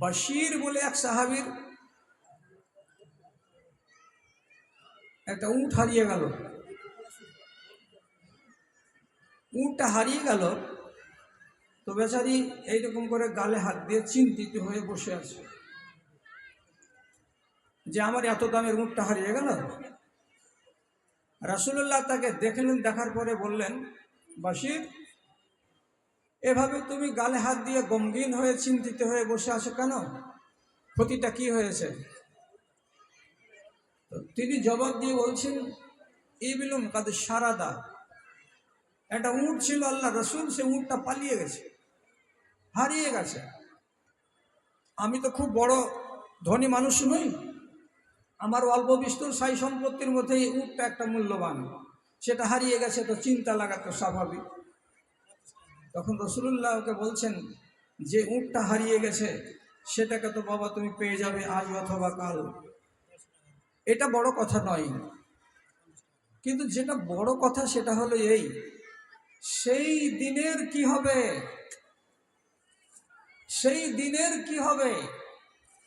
বশির বলে এক সাহাবির একটা উঁট হারিয়ে গেল। উঁটটা হারিয়ে গেল, তো বেচারি এইরকম করে গালে হাত দিয়ে চিন্তিত হয়ে বসে আছে। যে আমার এত দামের উঁটটা হারিয়ে গেল? রাসুল্লাহ তাকে দেখলেন, দেখার পরে বললেন বাসির এভাবে তুমি গালে হাত দিয়ে গমগিন হয়ে, চিন্তিত হয়ে বসে আছো কেন? ক্ষতিটা কি হয়েছে? তিনি জবাব দিয়ে বলছেন, ইবিলুম কাদের সারাদা একটা উঁট ছিল আল্লাহ রসুল, সে উঁটটা পালিয়ে গেছে, হারিয়ে গেছে। আমি তো খুব বড় ধনী মানুষ নই, আমার অল্প বিস্তর সাই সম্পত্তির মধ্যে এই উটটা একটা মূল্যবান। সেটা হারিয়ে গেছে, তো চিন্তা লাগা তো স্বাভাবিক। তখন রসুল্লাহকে বলছেন, যে উঁটটা হারিয়ে গেছে, সেটাকে তো বাবা তুমি পেয়ে যাবে আজ অথবা কাল। এটা বড় কথা নয়। কিন্তু যেটা বড় কথা সেটা হলো এই, সেই দিনের কি হবে? সেই দিনের কি হবে?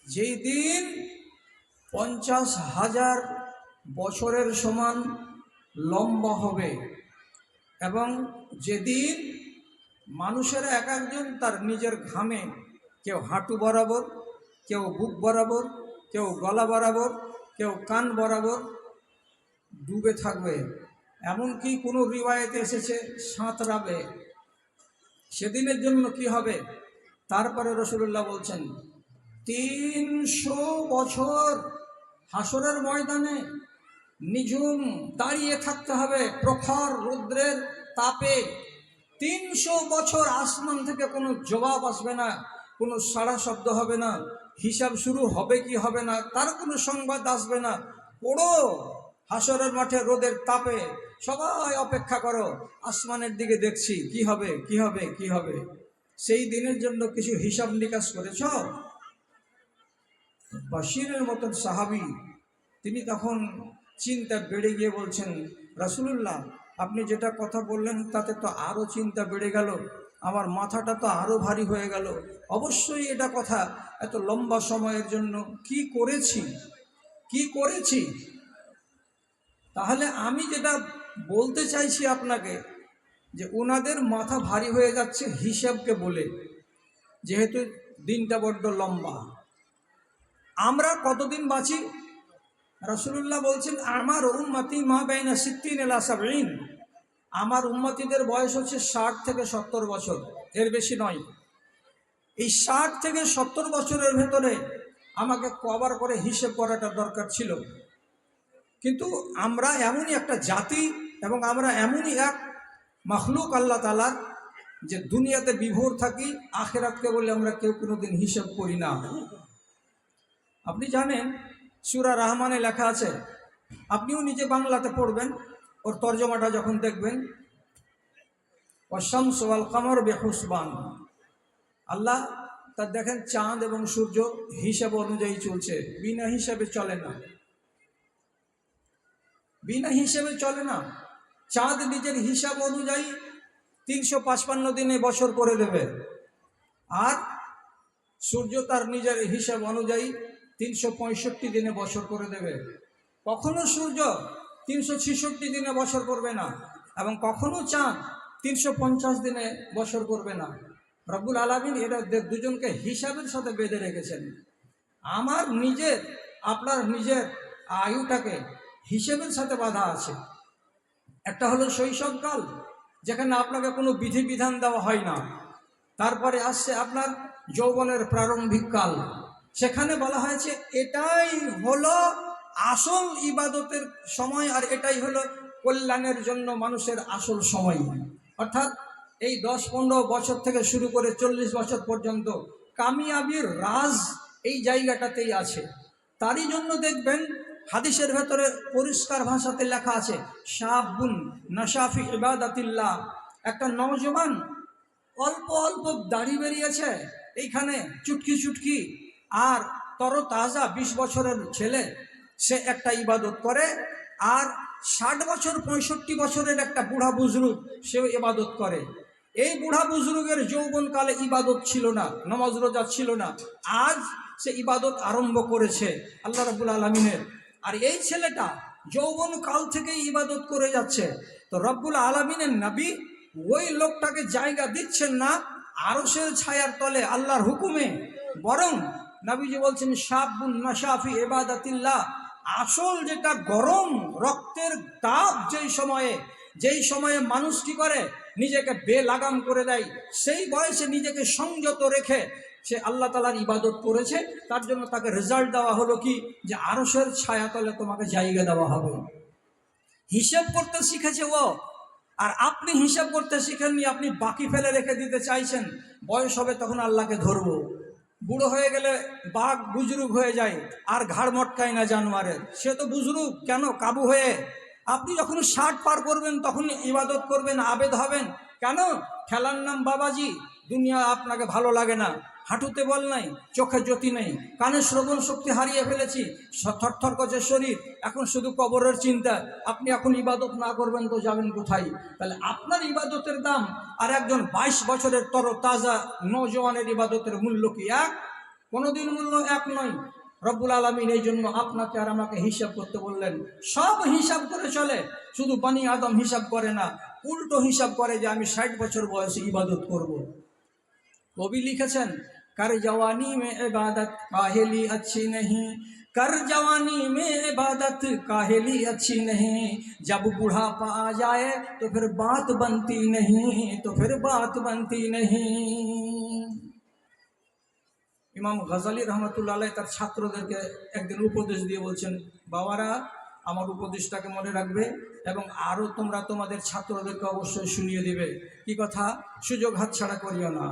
যেই দিন পঞ্চাশ হাজার বছরের সমান লম্বা হবে এবং যেদিন মানুষের এক একজন তার নিজের ঘামে কেউ হাঁটু বরাবর, কেউ বুক বরাবর, কেউ গলা বরাবর, কেউ কান বরাবর ডুবে থাকবে। এমনকি কোনো রিওয়ায়তে এসেছে সাঁতরাবে। সেদিনের জন্য কি হবে? তারপরে রসুল্লাহ বলছেন, তিনশো বছর হাসরের ময়দানে নিঝুম দাঁড়িয়ে থাকতে হবে প্রখর রৌদ্রের তাপে। তিনশো বছর আসমান থেকে কোনো জবাব আসবে না, কোনো সাড়া শব্দ হবে না, হিসাব শুরু হবে কি হবে না, তার কোনো সংবাদ আসবে না। পড়ো, হাসরের মাঠে রোদের তাপে, সবাই অপেক্ষা করো, আসমানের দিকে দেখছি, কি হবে কি হবে কি হবে? সেই দিনের জন্য কিছু হিসাব নিকাশ করেছ? বাশিরের মতন সাহাবি, তিনি তখন চিন্তা বেড়ে গিয়ে বলছেন, রাসুলুল্লাহ আপনি যেটা কথা বললেন, তাতে তো আরও চিন্তা বেড়ে গেল। আমার মাথাটা তো আরও ভারী হয়ে গেল। অবশ্যই এটা কথা এত লম্বা সময়ের জন্য কি করেছি? কি করেছি? তাহলে আমি যেটা বলতে চাইছি আপনাকে, যে ওনাদের মাথা ভারী হয়ে যাচ্ছে হিসাবকে বলে, যেহেতু দিনটা বড্ড লম্বা। আমরা কতদিন বাঁচি? রসুল্লাহ বলছেন, আমার উন্মতি মা বেইনা সিদ্দিন এলা সাবরিন আমার উন্মতিদের বয়স হচ্ছে ষাট থেকে সত্তর বছর, এর বেশি নয়। এই ষাট থেকে সত্তর বছরের ভেতরে আমাকে কভার করে হিসেব করাটা দরকার ছিল। কিন্তু আমরা এমনই একটা জাতি এবং আমরা এমনই এক মখলুক আল্লাহ তালার যে দুনিয়াতে বিভোর থাকি, আখেরাতকে বলে আমরা কেউ কোনো দিন হিসেব করি না। আপনি জানেন সুরা রহমানে লেখা আছে, আপনিও নিজে বাংলাতে পড়বেন, ওর তর্জমাটা যখন দেখবেন অশামস ওয়াল কামর বেহুসবান। আল্লাহ তার দেখেন চাঁদ এবং সূর্য হিসাব অনুযায়ী চলছে, বিনা হিসাবে চলে না। বিনা হিসেবে চলে না, চাঁদ নিজের হিসাব অনুযায়ী তিনশো পাঁচপান্ন দিনে বছর করে দেবে, আর সূর্য তার নিজের হিসাব অনুযায়ী তিনশো পঁয়ষট্টি দিনে বছর করে দেবে। কখনো সূর্য তিনশো ছেষট্টি দিনে বছর করবে না এবং কখনো চাঁদ তিনশো পঞ্চাশ দিনে বছর করবে না। রব্বুল আলমিন এরা দুজনকে হিসাবের সাথে বেঁধে রেখেছেন। আমার নিজের, আপনার নিজের আয়ুটাকে হিসেবের সাথে বাধা আছে। একটা হলো শৈশবকাল, যেখানে আপনাকে কোনো বিধিবিধান দেওয়া হয় না। তারপরে আসছে আপনার যৌবনের প্রারম্ভিক কাল। সেখানে বলা হয়েছে, এটাই হলো আসল ইবাদতের সময় আর এটাই হলো কল্যাণের জন্য মানুষের আসল সময়। অর্থাৎ এই দশ পনেরো বছর থেকে শুরু করে চল্লিশ বছর পর্যন্ত কামিয়াবির রাজ এই জায়গাটাতেই আছে। তারই জন্য দেখবেন হাদিসের ভেতরে পরিষ্কার ভাষাতে লেখা আছে শাহবুন নাসাফি ইবাদাতিল্লাহ। একটা নওজওয়ান অল্প অল্প দাড়ি বেরিয়েছে, এইখানে চুটকি চুটকি আর তর তাজা বিশ বছরের ছেলে, সে একটা ইবাদত করে। আর ষাট বছর, পঁয়ষট্টি বছরের একটা বুড়া বুজরুগ, সেও ইবাদত করে। এই বুড়া বুজরুগের যৌবনকালে ইবাদত ছিল না, নমাজ রোজা ছিল না। আজ সে ইবাদত আরম্ভ করেছে আল্লাহ রাবুল আলমিনের। আর এই ছেলেটা যৌবন কাল থেকেই ইবাদত করে যাচ্ছে। তো রব্বুল আলমিনের নবী ওই লোকটাকে জায়গা দিচ্ছেন না আরসের ছায়ার তলে, আল্লাহর হুকুমে। বরং নবীজি বলছেন, সাবুন নাসাফি এবাদাতিল্লাহ আসল যেটা গরম রক্তের তাপ যেই সময়ে যেই সময়ে মানুষ কি করে? নিজেকে বেলাগাম করে দেয়। সেই বয়সে নিজেকে সংযত রেখে সে আল্লাহ তালার ইবাদত করেছে। তার জন্য তাকে রেজাল্ট দেওয়া হলো কি? যে আরসের ছায়াতলে তোমাকে জায়গা দেওয়া হবে। হিসেব করতে শিখেছে ও। আর আপনি হিসাব করতে শিখেননি, আপনি বাকি ফেলে রেখে দিতে চাইছেন, বয়স হবে তখন আল্লাহকে ধরবো। বুড়ো হয়ে গেলে বাঘ বুজরুগ হয়ে যায়, আর ঘাড় মটকায় না জানোয়ারের। সে তো বুজরুগ, কেন? কাবু হয়ে। আপনি যখন ষাট পার করবেন, তখন ইবাদত করবেন, আবেদ হবেন। কেন? খেলার নাম বাবাজি। দুনিয়া আপনাকে ভালো লাগে না। হাঁটুতে বল নাই, চোখে জ্যোতি নেই। কানে শ্রবণ শক্তি হারিয়ে ফেলেছি। থরথর করছে শরীর, এখন শুধু কবরের চিন্তা। আপনি এখন ইবাদত না করবেন তো যাবেন কোথায়? তাহলে আপনার ইবাদতের দাম আর একজন বাইশ বছরের তর, তাজা, নজওয়ানের ইবাদতের মূল্য কি এক? কোনোদিন মূল্য এক নয়। রব্বুল আলমিন এই জন্য আপনাকে আর আমাকে হিসাব করতে বললেন। সব হিসাব করে চলে। শুধু বানি আদম হিসাব করে না, উল্টো হিসাব করে যে আমি ষাট বছর বয়সে ইবাদত করব। কবি লিখেছেন कर जवानी में इबादत काहेली अच्छी नहीं कर जवानी में इबादत काहेली अच्छी नहीं जब बुढ़ापा आ जाए तो फिर बात बनती नहीं तो फिर बात बनती नहीं ইমাম গজালি রহমতুল্লাহ আলাই তার ছাত্রদেরকে একদিন উপদেশ দিয়ে বলছেন বাবারা আমার উপদেশটাকে মনে রাখবে এবং আরও তোমরা তোমাদের ছাত্রদেরকে অবশ্যই শুনিয়ে দিবে কি কথা সুযোগ হাতছাড়া করিও না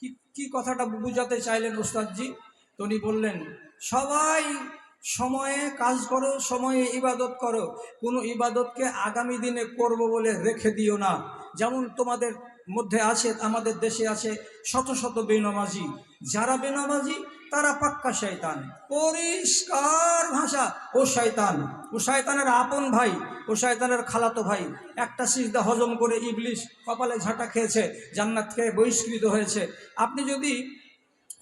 কি কি কথাটা বুঝাতে চাইলেন ওস্তাদজি? তো উনি বললেন, সবাই সময়ে কাজ করো, সময়ে ইবাদত করো। কোনো ইবাদতকে আগামী দিনে করব বলে রেখে দিও না। যেমন তোমাদের মধ্যে আছে, আমাদের দেশে আছে শত শত বেনামাজি। যারা বেনামাজি, তারা পাক্কা শয়তান। পরিষ্কার ভাষা, ও শয়তান। ও শয়তানের আপন ভাই, ও শয়তানের খালাতো ভাই। একটা সিজদা হজম করে ইবলিশ কপালে ঝাঁটা খেয়েছে, জান্নাত খেয়ে বহিষ্কৃত হয়েছে। আপনি যদি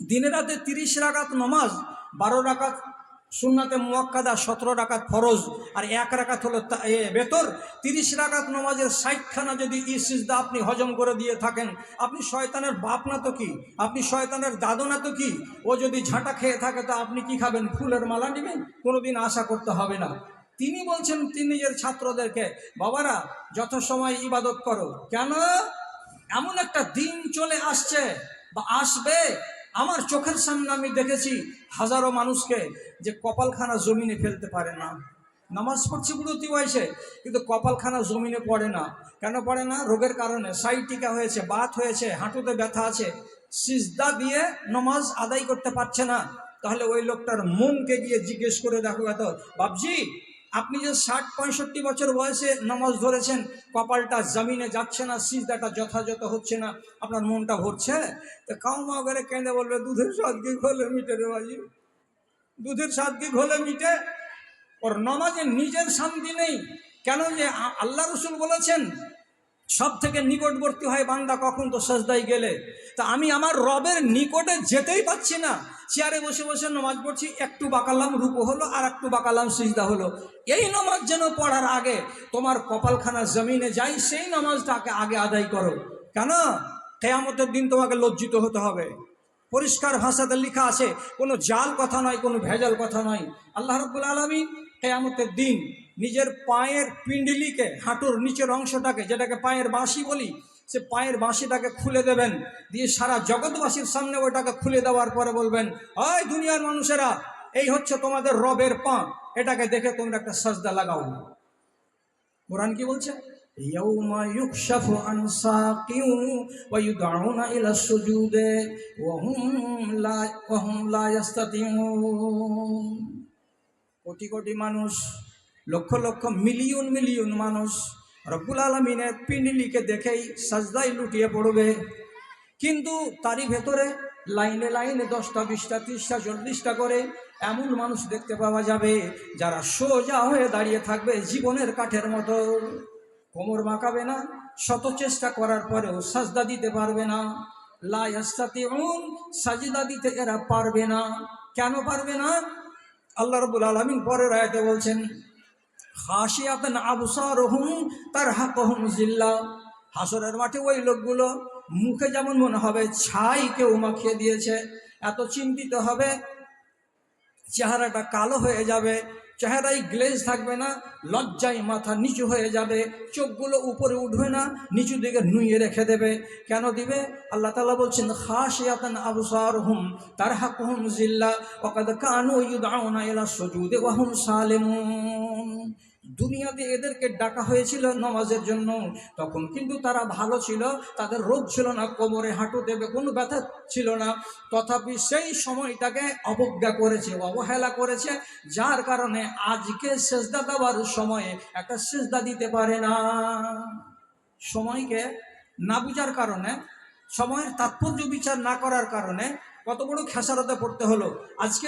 দিনে রাতে তিরিশ রাকাত নমাজ, বারো রাকাত সুন্নাতে মুয়াক্কাদা সতেরো রাকাত ফরজ আর এক রাকাত হলো বেতর। তিরিশ রাকাত নমাজের ষাটখানা যদি ই সিজদা আপনি হজম করে দিয়ে থাকেন, আপনি শয়তানের বাপ না তো কি? আপনি শয়তানের দাদু না তো কি? ও যদি ঝাঁটা খেয়ে থাকে তো আপনি কি খাবেন? ফুলের মালা নেবেন? কোনোদিন আশা করতে হবে না। তিনি বলছেন, তিনি নিজের ছাত্রদেরকে, বাবারা, যত সময় ইবাদত করো, কেন? এমন একটা দিন চলে আসছে বা আসবে আমার চোখের সামনে আমি দেখেছি হাজারো মানুষকে যে কপালখানা জমিনে ফেলতে পারে না। নামাজ পড়ছে বুড়তি বয়সে, কিন্তু কপালখানা জমিনে পড়ে না। কেন পড়ে না? রোগের কারণে। সাইটিকা হয়েছে, বাত হয়েছে, হাঁটুতে ব্যথা আছে। সিজদা দিয়ে নমাজ আদায় করতে পারছে না। তাহলে ওই লোকটার মনকে গিয়ে জিজ্ঞেস করে দেখো এত। বাবজি আপনি যে ষাট, পঁয়ষট্টি বছর বয়সে নামাজ ধরেছেন, কপালটা জমিনে যাচ্ছে না, সিজদাটা যথাযথ হচ্ছে না, আপনার মনটা ভরছে? তো কাউ মা করে কেঁদে বলবে, দুধের স্বাদ কি ঘোলে মিটে রে বাজি দুধের স্বাদ কি ঘোলে মিটে? ওর নমাজে নিজের শান্তি নেই। কেন যে আল্লাহ রসুল বলেছেন সব থেকে নিকটবর্তী হয় বান্দা কখন তো সাজদাই গেলে। তা আমি আমার রবের নিকটে যেতেই পাচ্ছি না। চেয়ারে বসে বসে নামাজ পড়ছি, একটু বাকালাম রূপ হলো আর একটু বাকালাম সিজদা হলো। এই নামাজ যেন পড়ার আগে তোমার কপালখানা জমিনে যাই, সেই নামাজটাকে আগে আদায় করো। কেন? কেয়ামতের দিন তোমাকে লজ্জিত হতে হবে। পরিষ্কার ভাষাতে লেখা আছে, কোনো জাল কথা নয়, কোনো ভেজাল কথা নয়। আল্লাহ রব্বুল আলমী কেয়ামতের দিন নিজের পায়ের পিণ্ডলিকে হাঁটুর নিচের অংশটাকে, যেটাকে পায়ের বাঁশি বলি সে পায়ের বাঁশিটাকে খুলে দেবেন, দিয়ে সারা জগৎবাসীর সামনে ওইটাকে খুলে দেওয়ার পরে বলবেন, ওই দুনিয়ার মানুষেরা, এই হচ্ছে তোমাদের রবের পা, এটাকে দেখে তোমরা একটা সাজদা লাগাও। কোরআন কি বলছে? কোটি কোটি মানুষ, লক্ষ লক্ষ মিলিয়ন মিলিয়ন মানুষ রব্বুল আলমিনের পিন্ডিলিকে দেখেই সাজদাই লুটিয়ে পড়বে। কিন্তু তারই ভেতরে লাইনে লাইনে দশটা, বিশটা, ত্রিশটা, চল্লিশটা করে এমন মানুষ দেখতে পাওয়া যাবে যারা সোজা হয়ে দাঁড়িয়ে থাকবে জীবনের কাঠের মতো। কোমর বাঁকাবে না, শত চেষ্টা করার পরেও সাজদা দিতে পারবে না। লাস্তাতিউন সাজিদা দিতে এরা পারবে না। কেন পারবে না? আল্লাহ রবুল আলমিন পরের আয়াতে বলছেন খাসিয়াতান আবসারহুম তারহাকুহুম জিল্লা। হাসরের মাঠে ওই লোকগুলো মুখে যেমন মনে হবে ছাই কেউ মাখিয়ে দিয়েছে, এত চিন্তিত হবে, চেহারাটা কালো হয়ে যাবে, চেহারায় গ্লেজ থাকবে না, লজ্জায় মাথা নিচু হয়ে যাবে, চোখগুলো উপরে উঠবে না, নিচু দিকে নুইয়ে রেখে দেবে। কেন দিবে? আল্লাহ তালা বলছেন খাসিয়াতান আবসার হুম তার হাক হুম জিল্লা ওকাদ কানু ইউদাউনা ইলা সুজুদে ওয়া হুম সালিমুন। দুনিয়াতে এদেরকে ডাকা হয়েছিল নমাজের জন্য। তখন কিন্তু তারা ভালো ছিল, তাদের রোগ ছিল না, কোমরে হাঁটু দেবে কোনো ব্যথা ছিল না। তথাপি সেই সময়টাকে অবজ্ঞা করেছে, অবহেলা করেছে, যার কারণে আজকে সেজদা দেওয়ার সময়ে একটা সেজদা দিতে পারে না। সময়কে না বুঝার কারণে, সময়ের তাৎপর্য বিচার না করার কারণে কত বড় খেসারতে পড়তে হলো। আজকে